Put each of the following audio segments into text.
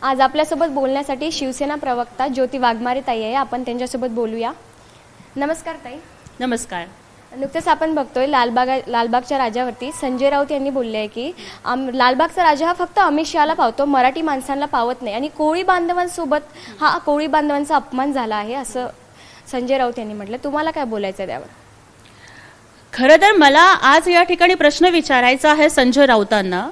आज आपल्यासोबत बोलण्यासाठी शिवसेना प्रवक्ता ज्योती वाघमारे ताई आहे. आपण त्यांच्यासोबत बोलूया. नमस्कार ताई. नमस्कार. नुकतंच आपण बघतोय लालबाग लालबागच्या राजावरती संजय राऊत यांनी बोलले आहे की आम लालबागचा राजा हा फक्त अमित शहाला पावतो मराठी माणसांना पावत नाही. आणि कोळी बांधवांसोबत हा कोळी बांधवांचा अपमान झाला आहे असं संजय राऊत यांनी म्हटलं. तुम्हाला काय बोलायचं आहे त्यावर? खरं तर मला आज या ठिकाणी प्रश्न विचारायचा आहे संजय राऊतांना.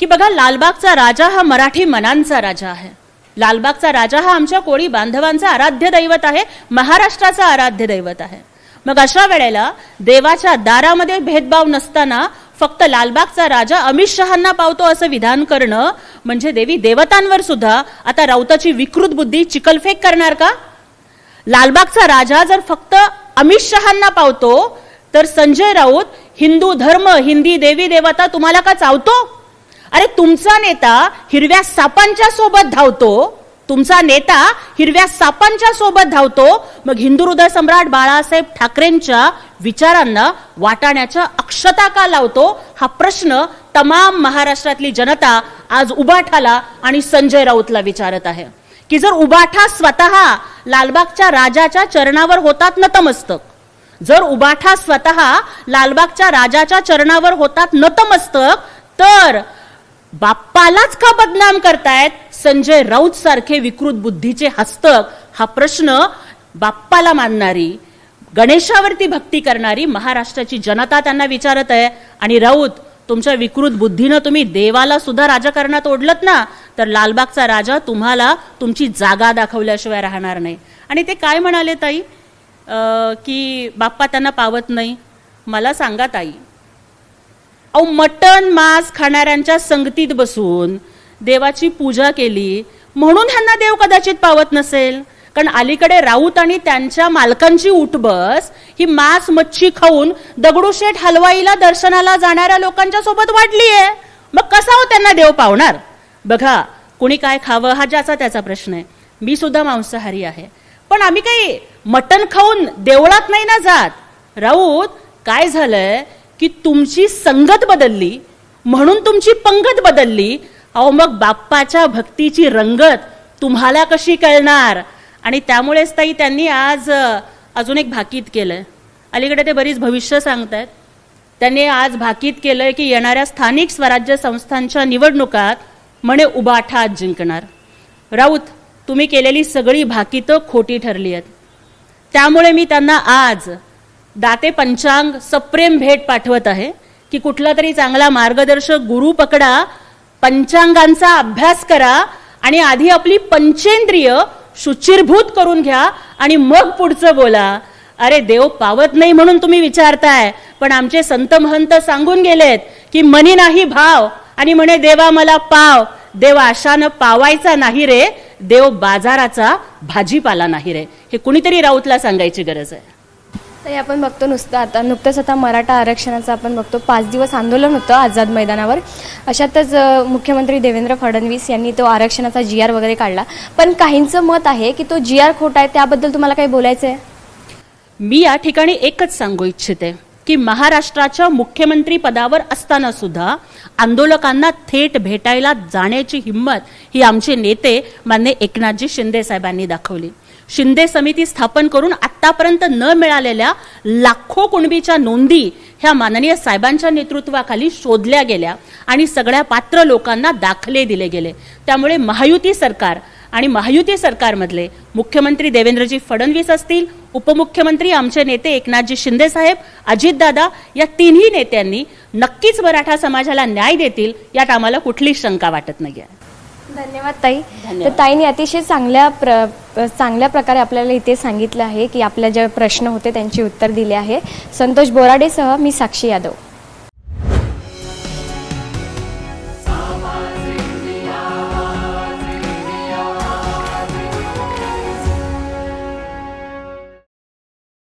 की बघा लालबागचा राजा हा मराठी मनांचा राजा आहे. लालबागचा राजा हा आमच्या कोळी बांधवांचा आराध्य दैवत आहे महाराष्ट्राचा आराध्य दैवत आहे. मग अशा वेळेला देवाच्या दारामध्ये भेदभाव नसताना फक्त लालबागचा राजा अमित शहांना पावतो असं विधान करणं म्हणजे देवी देवतांवर सुद्धा आता राऊताची विकृत बुद्धी चिकलफेक करणार का? लालबागचा राजा जर फक्त अमित शहांना पावतो तर संजय राऊत हिंदू धर्म हिंदी देवी देवता तुम्हाला का चावतो? अरे तुमचा नेता हिरव्या सापांच्या सोबत धावतो तुमचा नेता हिरव्या सापांच्या सोबत धावतो मग हिंदू हृदय सम्राट बाळासाहेब ठाकरेंच्या विचारांना वाटाण्याच्या अक्षता का लावतो. हा प्रश्न तमाम महाराष्ट्रातली जनता आज उबाठाला आणि संजय राऊतला विचारत आहे. की जर उबाठा स्वतः लालबागच्या राजाच्या चरणावर होतात नतमस्तक जर उबाठा स्वतः लालबागच्या राजाच्या चरणावर होतात नतमस्तक तर बाप्पालाच का बदनाम करतायत? संजय राऊत सारखे विकृत बुद्धीचे हस्तक हा प्रश्न बाप्पाला मानणारी गणेशावरती भक्ती करणारी महाराष्ट्राची जनता त्यांना विचारत आहे. आणि राऊत तुमच्या विकृत बुद्धीनं तुम्ही देवाला सुद्धा राजकारणात ओढलत ना तर लालबागचा राजा तुम्हाला तुमची जागा दाखवल्याशिवाय राहणार नाही. आणि ते काय म्हणाले ताई? की बाप्पा त्यांना पावत नाही. मला सांगा ताई अहो मटण मांस खाणाऱ्यांच्या संगतीत बसून देवाची पूजा केली. म्हणून ह्यांना देव कदाचित पावत नसेल. कारण अलीकडे राऊत आणि त्यांच्या मालकांची उठबस ही मांस मच्छी खाऊन दगडूशेठ हलवाईला दर्शनाला जाणाऱ्या लोकांच्या सोबत वाढली आहे मग कसा हो त्यांना देव पावणार? बघा कुणी काय खावं हा ज्याचा त्याचा प्रश्न आहे. मी सुद्धा मांसाहारी आहे. पण आम्ही काही मटण खाऊन देवळात नाही ना जात. राऊत काय झालंय? की तुमची संगत बदलली म्हणून तुमची पंगत बदलली. अहो मग बाप्पाच्या भक्तीची रंगत तुम्हाला कशी कळणार? आणि त्यामुळेच ताई त्यांनी आज अजून एक भाकीत केलं अलीकडे ते बरीच भविष्य सांगतायत. त्यांनी आज भाकीत केलंय की येणाऱ्या स्थानिक स्वराज्य संस्थांच्या निवडणुकात म्हणे उबाठा जिंकणार. राऊत तुम्ही केलेली सगळी भाकीतं खोटी ठरली आहेत त्यामुळे मी त्यांना आज दाते पंचांग सप्रेम भेट पाठवत आहे की कुठला तरी चांगला मार्गदर्शक गुरु पकडा पंचांगांचा अभ्यास करा आणि आधी आपली पंचेंद्रिय शुचिरभूत करून घ्या आणि मग पुढचं बोला. अरे देव पावत नाही म्हणून तुम्ही विचारताय पण आमचे संत महंत सांगून गेलेत की मनी नाही भाव आणि म्हणे देवा मला पाव. देव आशानं पावायचा नाही रे देव बाजाराचा भाजीपाला नाही रे. हे कुणीतरी राऊतला सांगायची गरज आहे. तर आपण बघतो नुसतं आता नुकतंच आता मराठा आरक्षणाचं आपण बघतो. पाच दिवस आंदोलन होतं आझाद मैदानावर. अशातच मुख्यमंत्री देवेंद्र फडणवीस यांनी तो आरक्षणाचा जी आर वगैरे काढला. पण काहींचं मत आहे की तो जी आर खोटा आहे त्याबद्दल तुम्हाला काही बोलायचं आहे मी या ठिकाणी एकच सांगू इच्छिते की महाराष्ट्राच्या मुख्यमंत्री पदावर असताना सुद्धा आंदोलकांना थेट भेटायला जाण्याची हिंमत ही आमचे नेते मान्य एकनाथजी शिंदे साहेबांनी दाखवली. शिंदे समिती स्थापन करून आतापर्यंत न मिळालेल्या लाखो कुणबीच्या नोंदी ह्या माननीय साहेबांच्या नेतृत्वाखाली शोधल्या गेल्या आणि सगळ्या पात्र लोकांना दाखले दिले गेले. त्यामुळे महायुती सरकार आणि महायुती सरकारमधले मुख्यमंत्री देवेंद्रजी फडणवीस असतील उपमुख्यमंत्री आमचे नेते एकनाथजी शिंदे साहेब अजितदादा या तिन्ही नेत्यांनी नक्कीच मराठा समाजाला न्याय देतील यात आम्हाला कुठलीच शंका वाटत नाही आहे धन्यवाद ताई. तर ताईने अतिशय चांगल्या प्र चांगल्या प्रकारे आपल्याला इथे सांगितलं आहे की आपल्या जे प्रश्न होते त्यांची उत्तर दिले आहे. संतोष बोराडेसह मी साक्षी यादव.